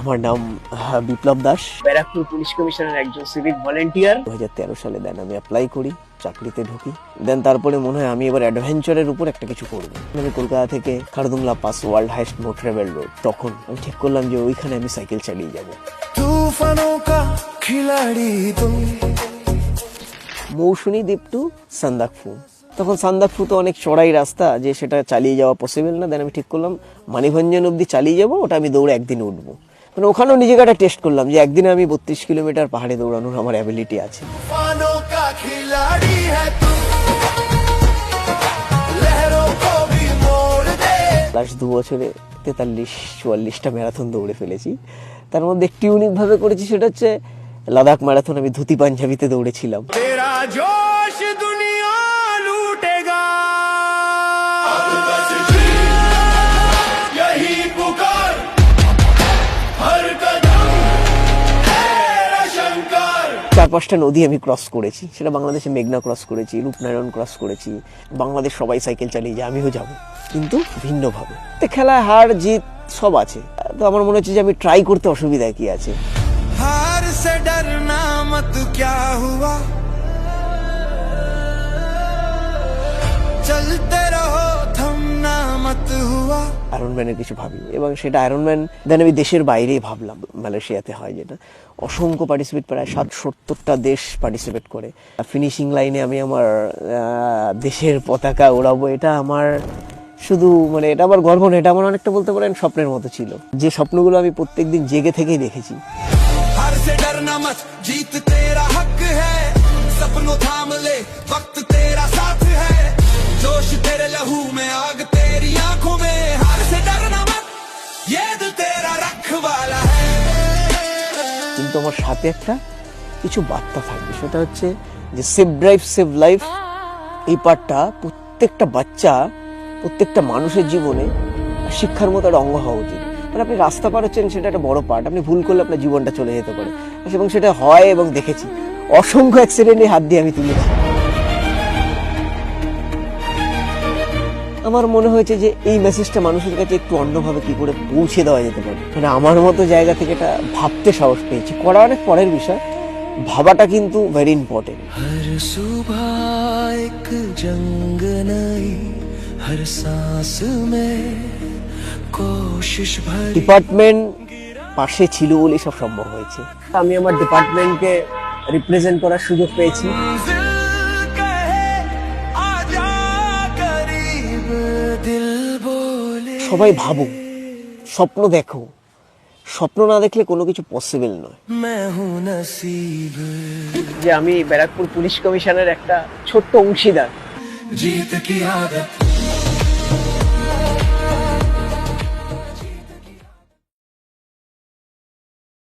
আমার নাম বিপ্লব দাস। ব্যারাকপুর পুলিশ কমিশনের একজন সিভিক ভলেন্টিয়ার। দু হাজার তেরো সালে দেন আমি অ্যাপ্লাই করি চাকরিতে ঢুকি। দেন তারপরে মনে হয় আমি এবার অ্যাডভেঞ্চারের উপর একটা কিছু করব। আমি কলকাতা থেকে খারদুংলা পাস ওয়ার্ল্ড হাইস্ট মোট ট্রাভেল রোড তখন আমি ঠিক করলাম যে ওইখানে আমি সাইকেল চালিয়ে যাব। মৌসুমী টু সান্দাকফু। তখন সান্দাকফু তো অনেক চড়াই রাস্তা যে সেটা চালিয়ে যাওয়া পসিবল না। দেন আমি ঠিক করলাম মানিভঞ্জন অবধি চালিয়ে যাব ওটা আমি দৌড়ে একদিন উঠবো। মানে ওখানেও নিজেকে একটা টেস্ট করলাম যে একদিনে আমি বত্রিশ কিলোমিটার পাহাড়ে দৌড়ানোর আমার অ্যাবিলিটি আছে। লাস্ট দু বছরে তেতাল্লিশ চুয়াল্লিশটা ম্যারাথন দৌড়ে ফেলেছি। তার মধ্যে একটি ইউনিকভাবে করেছি সেটা হচ্ছে লাদাখ ম্যারাথন আমি ধুতি পাঞ্জাবিতে দৌড়েছিলাম। চার পাঁচটা নদী আমি ক্রস করেছি সেটা বাংলাদেশে মেঘনা ক্রস করেছি রূপনারায়ণ ক্রস করেছি বাংলাদেশ সবাই সাইকেল চালিয়ে যায় আমিও যাব কিন্তু ভিন্নভাবে তো খেলায় হার জিত সব আছে তো আমার মনে হচ্ছে যে আমি ট্রাই করতে অসুবিধা কি আছে हार से डरना मत क्या हुआ चलते আয়রন ম্যানের কিছু ভাবি। এবং সেটা আয়রন ম্যান দেন আমি দেশের বাইরেই ভাবলাম, মালয়েশিয়াতে হয় যেটা। অসংখ্য পার্টিসিপেট প্রায় সাত সত্তরটা দেশ পার্টিসিপেট করে। ফিনিশিং লাইনে আমি আমার দেশের পতাকা ওড়াবো এটা আমার শুধু মানে এটা আমার গর্ব না এটা আমার অনেকটা বলতে পারেন স্বপ্নের মতো ছিল। যে স্বপ্নগুলো আমি প্রত্যেক দিন জেগে থেকেই দেখেছি। সপনো থামলে কিন্তু আমার সাথে একটা কিছু বার্তা থাকবে। সেটা হচ্ছে যে সেভ ড্রাইভ সেভ লাইফ এই পার্টটা প্রত্যেকটা বাচ্চা, প্রত্যেকটা মানুষের জীবনে শিক্ষার মতো একটা অঙ্গ হওয়া উচিত। মানে আপনি রাস্তা পার হচ্ছেন, সেটা একটা বড় পার্ট আপনি ভুল করলে আপনার জীবনটা চলে যেতে পারে। এবং সেটা হয় এবং দেখেছি। অসংখ্য অ্যাক্সিডেন্টে হাত দিয়ে আমি তুলেছি। আমার মনে হয়েছে যে এই মেসেজটা মানুষের কাছে একটু অন্যভাবে কি করে পৌঁছে দেওয়া যেতে পারে। মানে আমার মতো জায়গা থেকে এটা ভাবতে সাহস পেয়েছি। করা অনেক পরের বিষয়। ভাবাটা কিন্তু ভেরি ইম্পর্টেন্ট ডিপার্টমেন্ট পাশে ছিল বলেই সব সম্ভব হয়েছে। আমি আমার ডিপার্টমেন্টকে রিপ্রেজেন্ট করার সুযোগ পেয়েছি। সবাই ভাবো স্বপ্ন দেখো। স্বপ্ন না দেখলে কোনো কিছু পসিবল নয়। যে আমি ব্যারাকপুর পুলিশ কমিশনের একটা ছোট্ট অংশীদার।